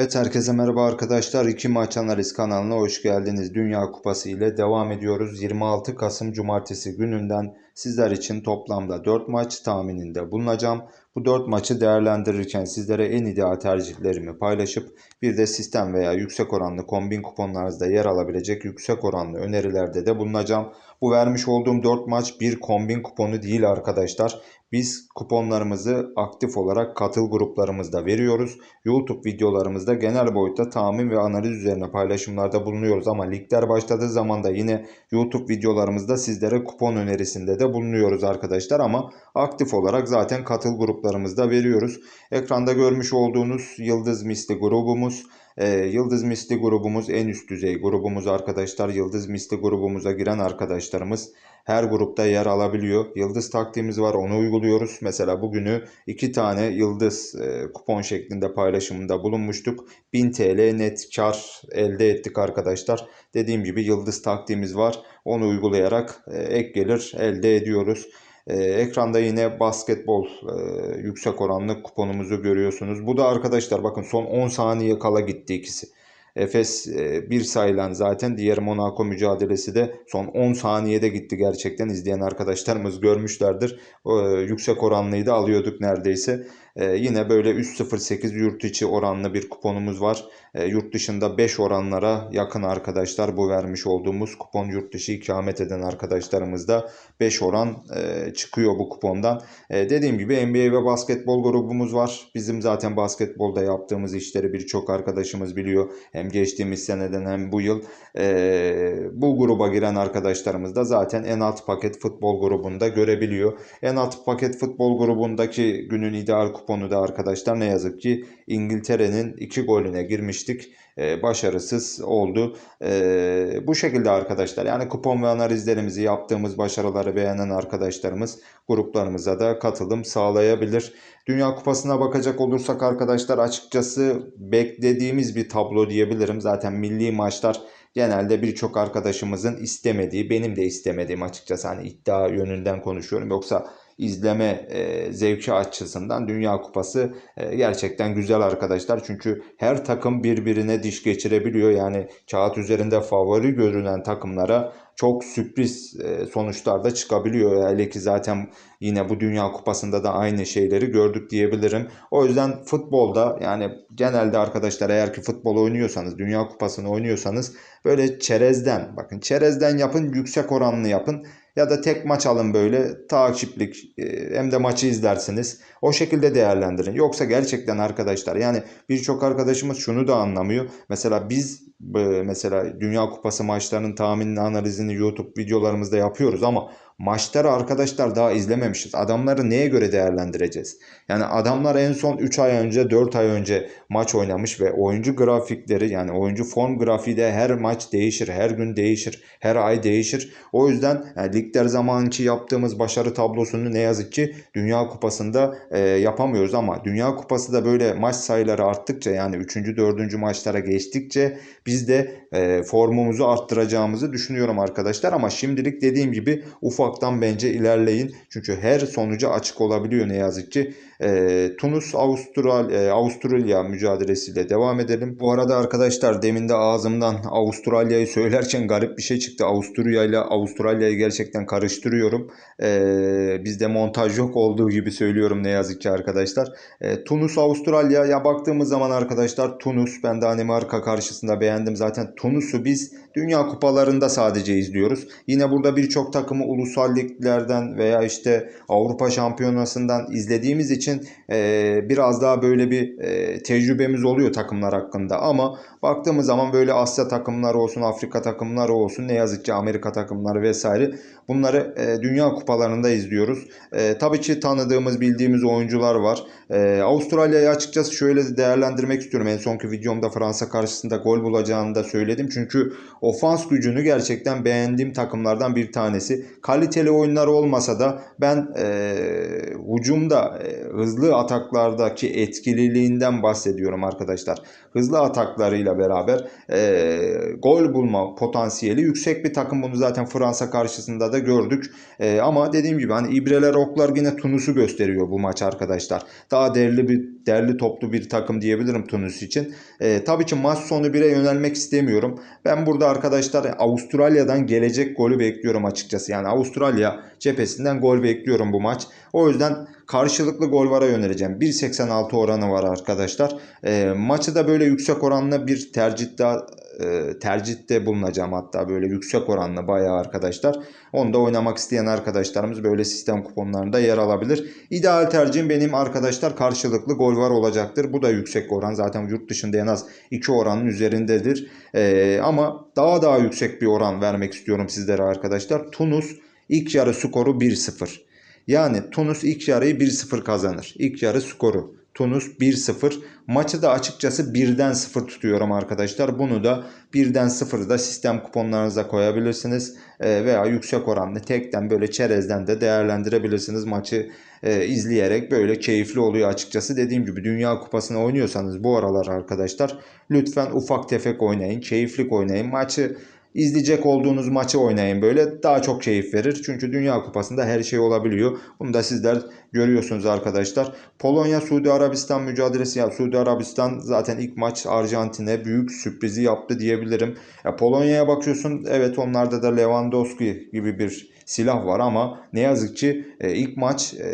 Evet herkese merhaba arkadaşlar. İki Maç Analiz kanalına hoş geldiniz. Dünya Kupası ile devam ediyoruz. 26 Kasım Cumartesi gününden sizler için toplamda 4 maç tahmininde bulunacağım. Bu 4 maçı değerlendirirken sizlere en ideal tercihlerimi paylaşıp bir de sistem veya yüksek oranlı kombin kuponlarınızda yer alabilecek yüksek oranlı önerilerde de bulunacağım. Bu vermiş olduğum 4 maç bir kombin kuponu değil arkadaşlar. Biz kuponlarımızı aktif olarak katıl gruplarımızda veriyoruz. YouTube videolarımızda genel boyutta tahmin ve analiz üzerine paylaşımlarda bulunuyoruz ama ligler başladığı zaman da yine YouTube videolarımızda sizlere kupon önerisinde de bulunuyoruz arkadaşlar ama aktif olarak zaten katıl gruplarımızda veriyoruz. Ekranda görmüş olduğunuz Yıldız Misli grubumuz ee, Yıldız Misli grubumuz en üst düzey grubumuz arkadaşlar. Yıldız Misli grubumuza giren arkadaşlarımız her grupta yer alabiliyor. Yıldız taktiğimiz var onu uyguluyoruz. Mesela bugünü iki tane yıldız e, kupon şeklinde paylaşımında bulunmuştuk. 1000 TL net kar elde ettik arkadaşlar. Dediğim gibi yıldız taktiğimiz var. Onu uygulayarak e, ek gelir elde ediyoruz. Ee, ekranda yine basketbol e, yüksek oranlı kuponumuzu görüyorsunuz. Bu da arkadaşlar bakın son 10 saniye kala gitti ikisi. Efes e, bir sayılan zaten diğer Monaco mücadelesi de son 10 saniyede gitti gerçekten izleyen arkadaşlarımız görmüşlerdir. E, yüksek oranlıydı alıyorduk neredeyse. E, yine böyle 3.08 yurt içi oranlı bir kuponumuz var. E, yurt dışında 5 oranlara yakın arkadaşlar bu vermiş olduğumuz kupon yurt dışı ikamet eden arkadaşlarımızda 5 oran e, çıkıyor bu kupondan. E, dediğim gibi NBA ve basketbol grubumuz var. Bizim zaten basketbolda yaptığımız işleri birçok arkadaşımız biliyor. Hem geçtiğimiz seneden hem bu yıl e, bu gruba giren arkadaşlarımız da zaten en alt paket futbol grubunda görebiliyor. En alt paket futbol grubundaki günün ideal kuponu da arkadaşlar ne yazık ki İngiltere'nin 2 golüne girmiştik. Ee, başarısız oldu. Ee, bu şekilde arkadaşlar yani kupon ve analizlerimizi yaptığımız başarıları beğenen arkadaşlarımız gruplarımıza da katılım sağlayabilir. Dünya Kupası'na bakacak olursak arkadaşlar açıkçası beklediğimiz bir tablo diyebilirim. Zaten milli maçlar genelde birçok arkadaşımızın istemediği, benim de istemediğim açıkçası hani iddia yönünden konuşuyorum. Yoksa izleme e, zevki açısından Dünya Kupası e, gerçekten güzel arkadaşlar. Çünkü her takım birbirine diş geçirebiliyor. Yani kağıt üzerinde favori görünen takımlara çok sürpriz e, sonuçlar da çıkabiliyor. Hele ki zaten yine bu Dünya Kupası'nda da aynı şeyleri gördük diyebilirim. O yüzden futbolda yani genelde arkadaşlar eğer ki futbol oynuyorsanız, Dünya Kupası'nı oynuyorsanız böyle çerezden bakın çerezden yapın, yüksek oranlı yapın. Ya da tek maç alın böyle takiplik e, hem de maçı izlersiniz. O şekilde değerlendirin. Yoksa gerçekten arkadaşlar yani birçok arkadaşımız şunu da anlamıyor. Mesela biz mesela Dünya Kupası maçlarının tahminini analizini YouTube videolarımızda yapıyoruz ama maçları arkadaşlar daha izlememişiz. Adamları neye göre değerlendireceğiz? Yani adamlar en son 3 ay önce 4 ay önce maç oynamış ve oyuncu grafikleri yani oyuncu form grafiği de her maç değişir. Her gün değişir. Her ay değişir. O yüzden yani ligler zamanki yaptığımız başarı tablosunu ne yazık ki Dünya Kupası'nda e, yapamıyoruz ama Dünya Kupası da böyle maç sayıları arttıkça yani 3. 4. maçlara geçtikçe biz de e, formumuzu arttıracağımızı düşünüyorum arkadaşlar ama şimdilik dediğim gibi ufak ufaktan bence ilerleyin. Çünkü her sonuca açık olabiliyor ne yazık ki. E, Tunus Avustral e, Avustralya mücadelesiyle devam edelim. Bu arada arkadaşlar demin de ağzımdan Avustralya'yı söylerken garip bir şey çıktı. Avusturya ile Avustralya'yı gerçekten karıştırıyorum. E, bizde montaj yok olduğu gibi söylüyorum ne yazık ki arkadaşlar. E, Tunus Avustralya'ya baktığımız zaman arkadaşlar Tunus ben Danimarka karşısında beğendim. Zaten Tunus'u biz Dünya Kupalarında sadece izliyoruz. Yine burada birçok takımı ulusal liglerden veya işte Avrupa Şampiyonası'ndan izlediğimiz için e, biraz daha böyle bir e, tecrübemiz oluyor takımlar hakkında. Ama baktığımız zaman böyle Asya takımları olsun, Afrika takımları olsun, ne yazık ki Amerika takımları vesaire bunları e, Dünya Kupalarında izliyoruz. E, tabii ki tanıdığımız, bildiğimiz oyuncular var. E, Avustralya'yı açıkçası şöyle değerlendirmek istiyorum. En sonki videomda Fransa karşısında gol bulacağını da söyledim. Çünkü ofans gücünü gerçekten beğendiğim takımlardan bir tanesi. Kaliteli oyunlar olmasa da ben e, hücumda e, hızlı ataklardaki etkililiğinden bahsediyorum arkadaşlar. Hızlı ataklarıyla beraber e, gol bulma potansiyeli yüksek bir takım. Bunu zaten Fransa karşısında da gördük. E, ama dediğim gibi hani ibreler oklar yine Tunus'u gösteriyor bu maç arkadaşlar. Daha değerli bir derli toplu bir takım diyebilirim Tunus için. E, tabii ki maç sonu 1'e yönelmek istemiyorum. Ben burada arkadaşlar Avustralya'dan gelecek golü bekliyorum açıkçası. Yani Avustralya cephesinden gol bekliyorum bu maç. O yüzden karşılıklı gol vara yöneleceğim. 1.86 oranı var arkadaşlar. E, maçı da böyle yüksek oranlı bir tercih daha e, tercihte bulunacağım hatta böyle yüksek oranlı bayağı arkadaşlar. Onu da oynamak isteyen arkadaşlarımız böyle sistem kuponlarında yer alabilir. İdeal tercihim benim arkadaşlar karşılıklı gol var olacaktır. Bu da yüksek oran zaten yurt dışında en az 2 oranın üzerindedir. Ee, ama daha daha yüksek bir oran vermek istiyorum sizlere arkadaşlar. Tunus ilk yarı skoru 1-0. Yani Tunus ilk yarıyı 1-0 kazanır. İlk yarı skoru. Tunus 1-0. Maçı da açıkçası 1'den 0 tutuyorum arkadaşlar. Bunu da 1'den 0'ı da sistem kuponlarınıza koyabilirsiniz. Ee, veya yüksek oranlı tekten böyle çerezden de değerlendirebilirsiniz. Maçı e, izleyerek böyle keyifli oluyor açıkçası. Dediğim gibi Dünya Kupası'nı oynuyorsanız bu aralar arkadaşlar lütfen ufak tefek oynayın. Keyiflik oynayın. Maçı izleyecek olduğunuz maçı oynayın böyle daha çok keyif verir. Çünkü Dünya Kupası'nda her şey olabiliyor. Bunu da sizler görüyorsunuz arkadaşlar. Polonya Suudi Arabistan mücadelesi ya Suudi Arabistan zaten ilk maç Arjantin'e büyük sürprizi yaptı diyebilirim. Ya Polonya'ya bakıyorsun evet onlarda da Lewandowski gibi bir silah var ama ne yazık ki e, ilk maç e,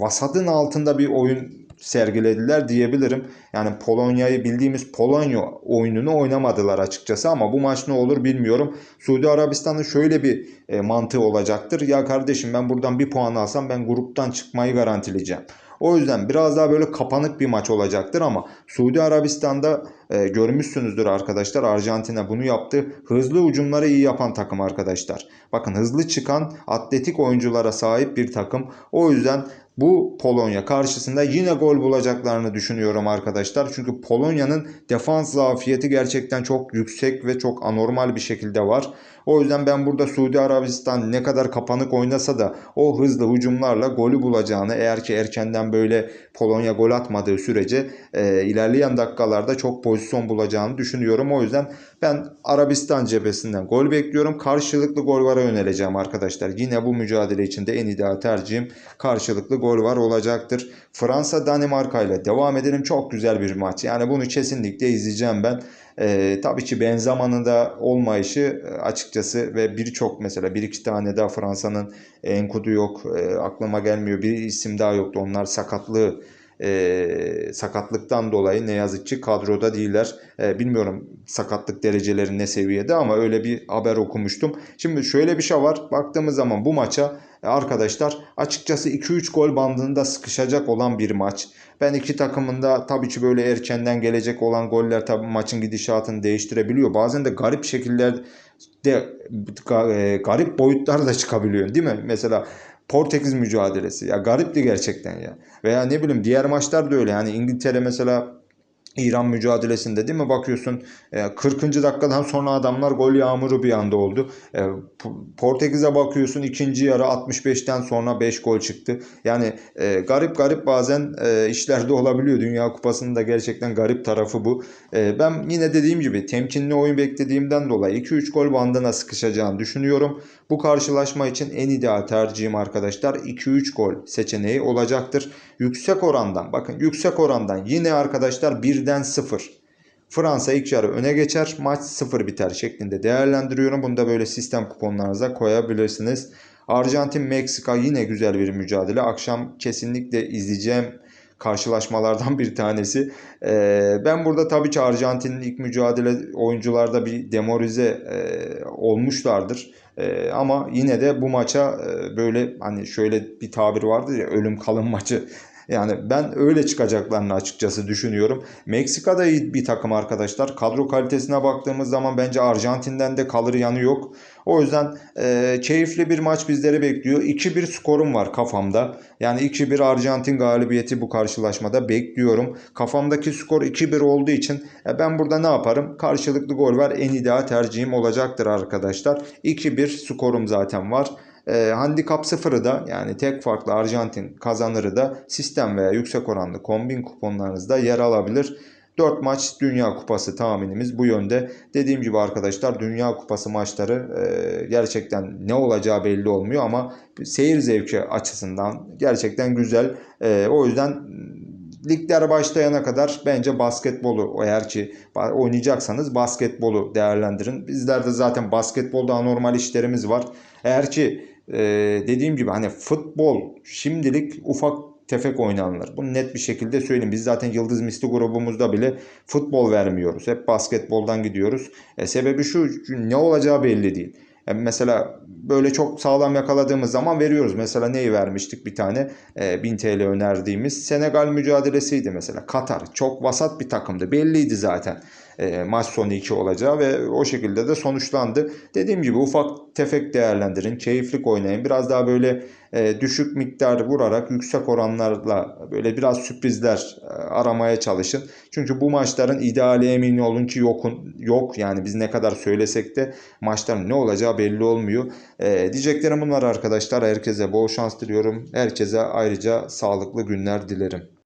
vasatın altında bir oyun sergilediler diyebilirim. Yani Polonya'yı bildiğimiz Polonya oyununu oynamadılar açıkçası ama bu maç ne olur bilmiyorum. Suudi Arabistan'ın şöyle bir e, mantığı olacaktır. Ya kardeşim ben buradan bir puan alsam ben gruptan çıkmayı garantileyeceğim. O yüzden biraz daha böyle kapanık bir maç olacaktır ama Suudi Arabistan'da e, görmüşsünüzdür arkadaşlar. Arjantin'e bunu yaptı. Hızlı ucumları iyi yapan takım arkadaşlar. Bakın hızlı çıkan atletik oyunculara sahip bir takım. O yüzden bu Polonya karşısında yine gol bulacaklarını düşünüyorum arkadaşlar. Çünkü Polonya'nın defans zafiyeti gerçekten çok yüksek ve çok anormal bir şekilde var. O yüzden ben burada Suudi Arabistan ne kadar kapanık oynasa da o hızlı hücumlarla golü bulacağını eğer ki erkenden böyle Polonya gol atmadığı sürece e, ilerleyen dakikalarda çok pozisyon bulacağını düşünüyorum. O yüzden ben Arabistan cephesinden gol bekliyorum. Karşılıklı gol vara yöneleceğim arkadaşlar. Yine bu mücadele içinde en ideal tercihim karşılıklı gol var olacaktır. Fransa Danimarka ile devam edelim. Çok güzel bir maç. Yani bunu kesinlikle izleyeceğim ben. E, tabii ki Benzema'nın da olmayışı e, açıkçası ve birçok mesela bir iki tane daha Fransa'nın Enkudu yok. E, aklıma gelmiyor. Bir isim daha yoktu. Onlar sakatlığı e, sakatlıktan dolayı ne yazık ki kadroda değiller. E, bilmiyorum sakatlık dereceleri ne seviyede ama öyle bir haber okumuştum. Şimdi şöyle bir şey var. Baktığımız zaman bu maça arkadaşlar açıkçası 2-3 gol bandında sıkışacak olan bir maç. Ben iki takımın da tabii ki böyle erkenden gelecek olan goller tabii maçın gidişatını değiştirebiliyor. Bazen de garip şekillerde e, garip boyutlar da çıkabiliyor değil mi? Mesela Portekiz mücadelesi ya garipti gerçekten ya. Veya ne bileyim diğer maçlar da öyle. Yani İngiltere mesela İran mücadelesinde değil mi bakıyorsun 40. E, dakikadan sonra adamlar gol yağmuru bir anda oldu. E, Portekiz'e bakıyorsun ikinci yarı 65'ten sonra 5 gol çıktı. Yani e, garip garip bazen işlerde olabiliyor. Dünya Kupası'nın da gerçekten garip tarafı bu. Ben yine dediğim gibi temkinli oyun beklediğimden dolayı 2-3 gol bandına sıkışacağını düşünüyorum. Bu karşılaşma için en ideal tercihim arkadaşlar 2-3 gol seçeneği olacaktır. Yüksek orandan bakın yüksek orandan yine arkadaşlar 1'den 0. Fransa ilk yarı öne geçer. Maç 0 biter şeklinde değerlendiriyorum. Bunu da böyle sistem kuponlarınıza koyabilirsiniz. Arjantin Meksika yine güzel bir mücadele. Akşam kesinlikle izleyeceğim karşılaşmalardan bir tanesi. Ee, ben burada tabii ki Arjantin'in ilk mücadele oyuncularda bir demorize e, olmuşlardır. E, ama yine de bu maça e, böyle hani şöyle bir tabir vardır ya ölüm kalım maçı yani ben öyle çıkacaklarını açıkçası düşünüyorum. Meksika da iyi bir takım arkadaşlar. Kadro kalitesine baktığımız zaman bence Arjantin'den de kalır yanı yok. O yüzden e, keyifli bir maç bizleri bekliyor. 2-1 skorum var kafamda. Yani 2-1 Arjantin galibiyeti bu karşılaşmada bekliyorum. Kafamdaki skor 2-1 olduğu için e, ben burada ne yaparım? Karşılıklı gol var. En ideal tercihim olacaktır arkadaşlar. 2-1 skorum zaten var. E, handikap sıfırı da yani tek farklı Arjantin kazanırı da sistem veya yüksek oranlı kombin kuponlarınızda yer alabilir. 4 maç Dünya Kupası tahminimiz bu yönde. Dediğim gibi arkadaşlar Dünya Kupası maçları e, gerçekten ne olacağı belli olmuyor ama seyir zevki açısından gerçekten güzel. E, o yüzden ligler başlayana kadar bence basketbolu eğer ki oynayacaksanız basketbolu değerlendirin. Bizlerde zaten basketbolda anormal işlerimiz var. Eğer ki e, dediğim gibi hani futbol şimdilik ufak tefek oynanılır. Bunu net bir şekilde söyleyeyim. Biz zaten Yıldız Misli grubumuzda bile futbol vermiyoruz. Hep basketboldan gidiyoruz. E, sebebi şu ne olacağı belli değil. Yani mesela böyle çok sağlam yakaladığımız zaman veriyoruz. Mesela neyi vermiştik bir tane e, 1000 TL önerdiğimiz Senegal mücadelesiydi mesela. Katar çok vasat bir takımdı. Belliydi zaten e, maç sonu 2 olacağı ve o şekilde de sonuçlandı. Dediğim gibi ufak tefek değerlendirin. Keyiflik oynayın. Biraz daha böyle e, düşük miktar vurarak yüksek oranlarla böyle biraz sürprizler e, aramaya çalışın. Çünkü bu maçların ideali emin olun ki yokun, yok. Yani biz ne kadar söylesek de maçların ne olacağı belli olmuyor. E, diyeceklerim bunlar arkadaşlar. Herkese bol şans diliyorum. Herkese ayrıca sağlıklı günler dilerim.